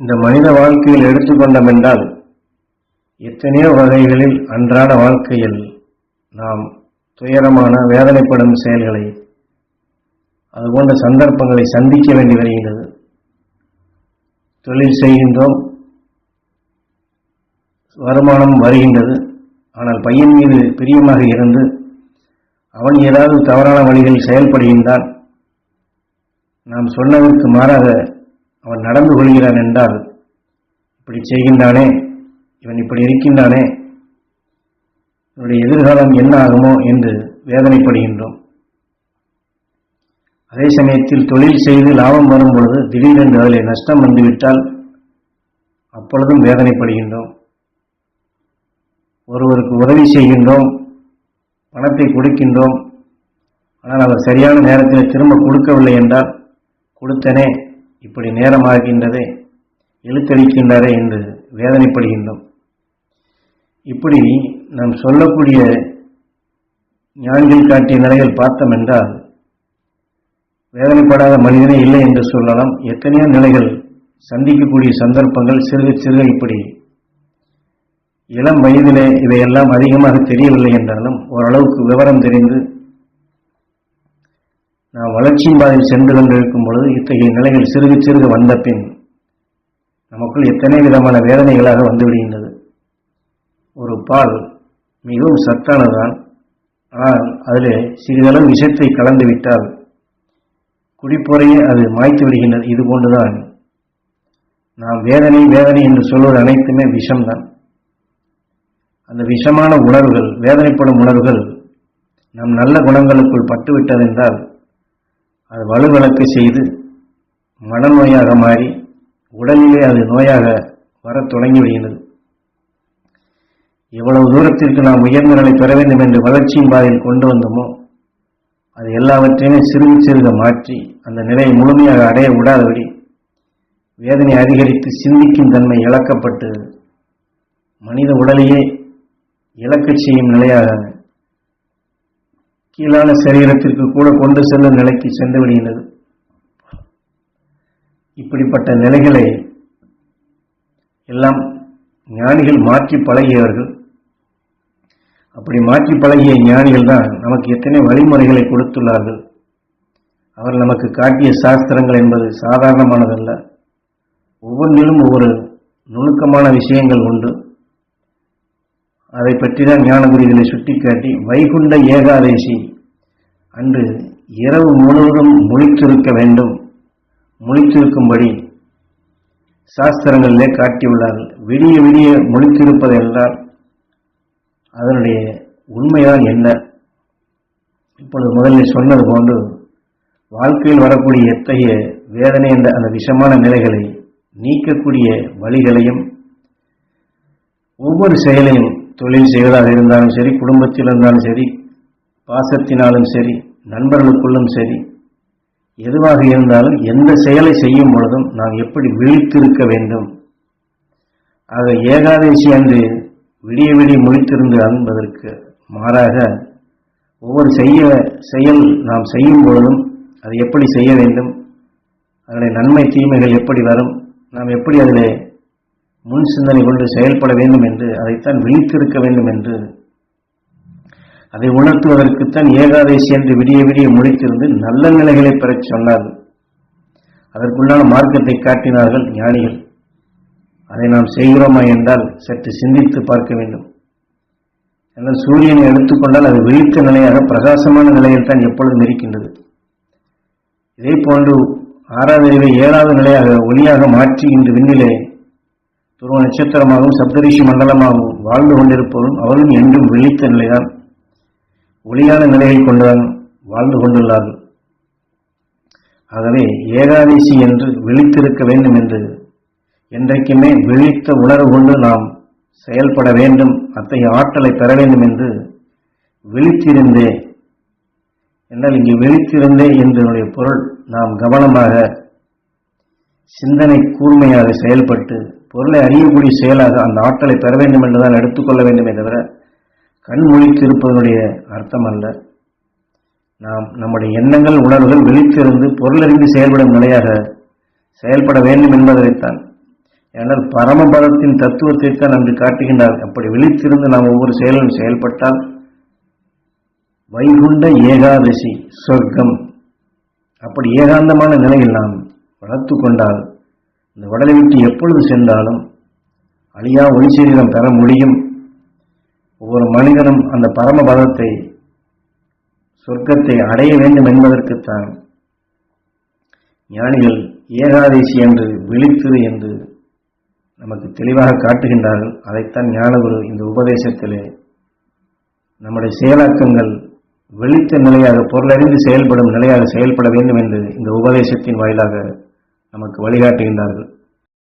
இந்த மனித வாழ்க்கையில் எடுத்துக்கொண்டோம் என்றால் எத்தனையோ வகைகளில் அன்றாட வாழ்க்கையில் நாம் துயரமான வேதனைப்படும் செயல்களை அதுபோன்ற சந்தர்ப்பங்களை சந்திக்க வேண்டி வருகின்றது. தொழில் செய்கின்றோம் வருமானம் வருகின்றது ஆனால் பையன் மீது பிரியமாக இருந்து அவன் ஏதாவது தவறான வழிகளில் செயல்படுகின்றான் நாம் சொன்னதற்கு மாறாக அவன் நடந்து கொள்கிறான் என்றால் இப்படி செய்கின்றானே இவன் இப்படி இருக்கின்றானே இவனுடைய எதிர்காலம் என்ன ஆகுமோ என்று வேதனைப்படுகின்றோம். அதே சமயத்தில் தொழில் செய்து லாபம் வரும் பொழுது திடீரென்று அதில் நஷ்டம் வந்துவிட்டால் அப்பொழுதும் வேதனைப்படுகின்றோம். ஒருவருக்கு உதவி செய்கின்றோம் பணத்தை கொடுக்கின்றோம் ஆனால் அவர் சரியான நேரத்தில் திரும்ப கொடுக்கவில்லை என்றால் கொடுத்தனே இப்படி நேரமாகின்றதே இழுத்தடிக்கின்றாரே என்று வேதனைப்படுகின்றோம். இப்படி நாம் சொல்லக்கூடிய ஞானிகள் காட்டிய நிலையில் பார்த்தோம் என்றால் வேதனைப்படாத மனிதனே இல்லை என்று சொல்லலாம். எத்தனையோ நிலைகள் சந்திக்கக்கூடிய சந்தர்ப்பங்கள் சிறுக சிறுக இப்படி. இளம் வயதிலே இவையெல்லாம் அதிகமாக தெரியவில்லை என்றாலும் ஓரளவுக்கு விவரம் தெரிந்து நாம் வளர்ச்சியின் பாதையில் சென்று கொண்டிருக்கும் பொழுது இத்தகைய நிலைகள் சிறுக சிறுக வந்த பின் நமக்குள் எத்தனை விதமான வேதனைகளாக வந்துவிடுகின்றது. ஒரு பால் மிகவும் சத்தானதுதான். ஆனால் அதில் சிறிதளவு விஷத்தை கலந்து விட்டால் குடிப்போரையே அது மாய்த்து விடுகின்றது. இது போன்றுதான். நாம் வேதனை வேதனை என்று சொல்வது அனைத்துமே விஷம்தான். அந்த விஷமான உணர்வுகள் வேதனைப்படும் உணர்வுகள் நம் நல்ல குணங்களுக்குள் பட்டுவிட்டதென்றால் அது வலுவிளக்கு செய்து மனநோயாக மாறி உடலிலே அது நோயாக வரத் தொடங்கி விடுகிறது எவ்வளவு தூரத்திற்கு நாம் உயர்ந்த நிலை பெற வேண்டும் என்று வளர்ச்சியின் பாதையில் கொண்டு வந்தோமோ அது எல்லாவற்றையுமே சிறுக சிறுக மாற்றி அந்த நிலையை முழுமையாக அடைய விடாதபடி வேதனை அதிகரித்து சிந்திக்கும் தன்மை இழக்கப்பட்டு மனித உடலையே இழக்கச் செய்யும் நிலையாக கீழான சரீரத்திற்கு கூட கொண்டு செல்லும் நிலைக்கு சென்று விடுகின்றது. இப்படிப்பட்ட நிலைகளை எல்லாம் ஞானிகள் மாற்றி பழகியவர்கள். அப்படி மாற்றி பழகிய ஞானிகள் தான் நமக்கு எத்தனை வழிமுறைகளை கொடுத்துள்ளார்கள். அவர் நமக்கு காட்டிய சாஸ்திரங்கள் என்பது சாதாரணமானதல்ல. ஒவ்வொன்றிலும் ஒவ்வொரு நுணுக்கமான விஷயங்கள் உண்டு. அதை பற்றி தான் ஞானகுரிகளை சுட்டிக்காட்டி வைகுண்ட ஏகாதேசி அன்று இரவு முழுவதும் முழித்திருக்க வேண்டும். முழித்திருக்கும்படி சாஸ்திரங்களிலே காட்டியுள்ளார்கள். விடிய விடிய முழித்திருப்பது என்றால் அதனுடைய உண்மைதான் என்ன? இப்பொழுது முதலில் சொன்னது போன்று வாழ்க்கையில் வரக்கூடிய எத்தகைய வேதனை என்ற அந்த விஷமான நிலைகளை நீக்கக்கூடிய வழிகளையும் ஒவ்வொரு செயலையும் தொழில் செய்வதாக இருந்தாலும் சரி குடும்பத்தில் இருந்தாலும் சரி பாசத்தினாலும் சரி நண்பர்களுக்குள்ளும் சரி எதுவாக இருந்தாலும் எந்த செயலை செய்யும் பொழுதும் நாம் எப்படி விழித்திருக்க வேண்டும்? ஆக ஏகாதேசி அன்று விடிய விடிய முழித்திருந்து என்பதற்கு மாறாக ஒவ்வொரு செய்ய செயல் நாம் செய்யும் பொழுதும் அதை எப்படி செய்ய வேண்டும்? அதனுடைய நன்மை தீமைகள் எப்படி வரும்? நாம் எப்படி அதிலே முன் சிந்தனை கொண்டு செயல்பட வேண்டும் என்று அதைத்தான் விழித்திருக்க வேண்டும் என்று அதை உணர்த்துவதற்குத்தான் ஏகாதேசி என்று விடிய விடிய முடித்திருந்து நல்ல நிலைகளை பெறச் சொன்னார்கள் அதற்குள்ளான மார்க்கத்தை காட்டினார்கள் ஞானிகள். அதை நாம் செய்கிறோமா என்றால் சற்று சிந்தித்து பார்க்க வேண்டும். என்றால் சூரியனை எடுத்துக்கொண்டால் அது விழித்த நிலையாக பிரகாசமான நிலையில் தான் எப்பொழுதும் இருக்கின்றது. இதே போன்று ஆறாவது அறிவை ஏழாவது நிலையாக ஒளியாக மாற்றி இன்று விண்ணிலே துருவ நட்சத்திரமாகவும் சப்தரிஷி மண்டலமாகவும் வாழ்ந்து கொண்டிருப்பவரும் அவரும் என்றும் விழித்த நிலைதான் ஒளியான நிலையை கொண்டுதான் வாழ்ந்து கொண்டுள்ளார்கள். ஆகவே ஏகாதசி என்று விழித்திருக்க வேண்டும் என்று என்றைக்குமே விழித்த உணர்வு கொண்டு நாம் செயல்பட வேண்டும் அத்தகைய ஆற்றலை பெற வேண்டும் என்று விழித்திருந்தே என்றால் இங்கே விழித்திருந்தே என்றனுடைய பொருள் நாம் கவனமாக சிந்தனை கூர்மையாக செயல்பட்டு பொருளை அறியக்கூடிய செயலாக அந்த ஆற்றலை பெற வேண்டும் என்றுதான் எடுத்துக்கொள்ள வேண்டுமே தவிர கண் முழித்திருப்பதனுடைய அர்த்தம் அல்ல. நாம் நம்முடைய எண்ணங்கள் உணர்வுகள் விழித்திருந்து பொருளறிந்து செயல்படும் நிலையாக செயல்பட வேண்டும் என்பதைத்தான் ஏனால் பரமபதத்தின் தத்துவத்தை தான் அங்கு காட்டுகின்றார். அப்படி விழித்திருந்து நாம் ஒவ்வொரு செயலும் செயல்பட்டால் வைகுண்ட ஏகாதசி சொர்க்கம். அப்படி ஏகாந்தமான நிலையில் நாம் வளர்த்து கொண்டால் இந்த உடலை விட்டு எப்பொழுது சென்றாலும் அழியா ஒளி சரீரம் பெற முடியும். ஒவ்வொரு மனிதனும் அந்த பரமபதத்தை சொர்க்கத்தை அடைய வேண்டும் என்பதற்குத்தான் ஞானிகள் ஏகாதசி என்று விழித்திரு என்று நமக்கு தெளிவாக காட்டுகின்றார்கள். அதைத்தான் ஞானகுரு இந்த உபதேசத்திலே நம்முடைய செயலாக்கங்கள் வெளித்த நிலையாக பொருளறிந்து செயல்படும் நிலையாக செயல்பட வேண்டும் என்று இந்த உபதேசத்தின் வாயிலாக நமக்கு வழிகாட்டுகின்றார்கள்.